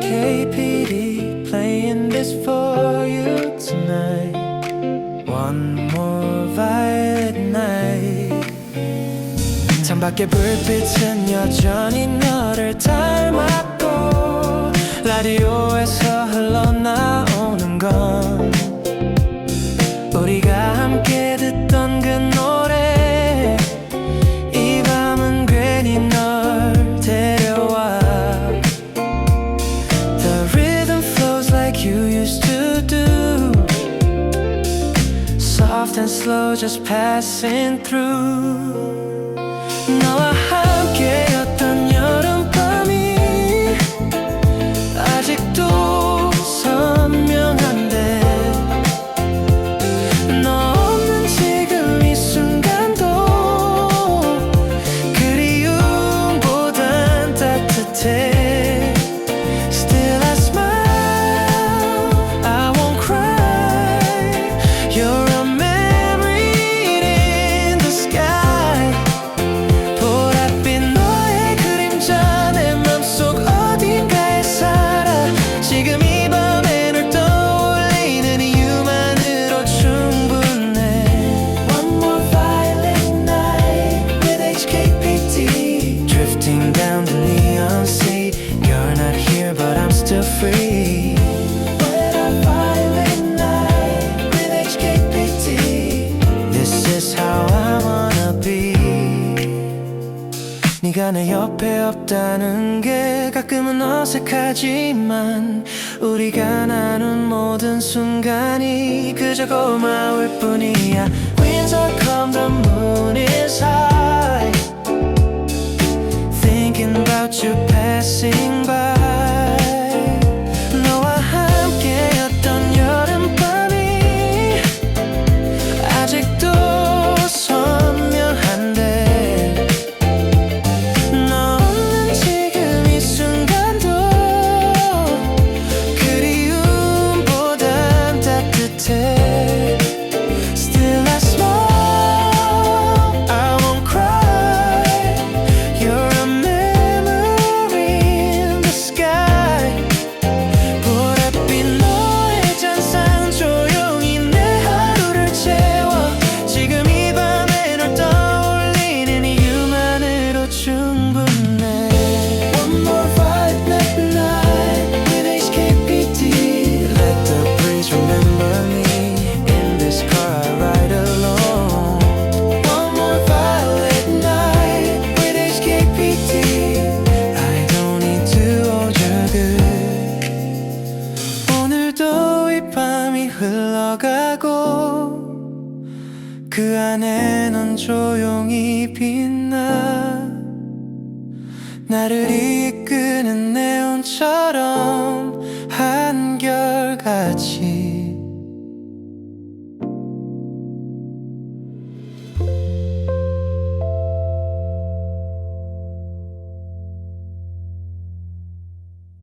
KPD playing this for you tonight. One more violet night. 창밖에 불빛은 여전히 너를 닮았고 라디오에서 흘러나오는 건. and slow, just passing through. 네가 내 옆에 없다는 게 가끔은 어색하지만 우리가 나눈 모든 순간이 그저 고마울 뿐이야. Winds are come the moon is high 흘러가고 그 안에 넌 조용히 빛나 나를 이끄는 네온처럼 한결같이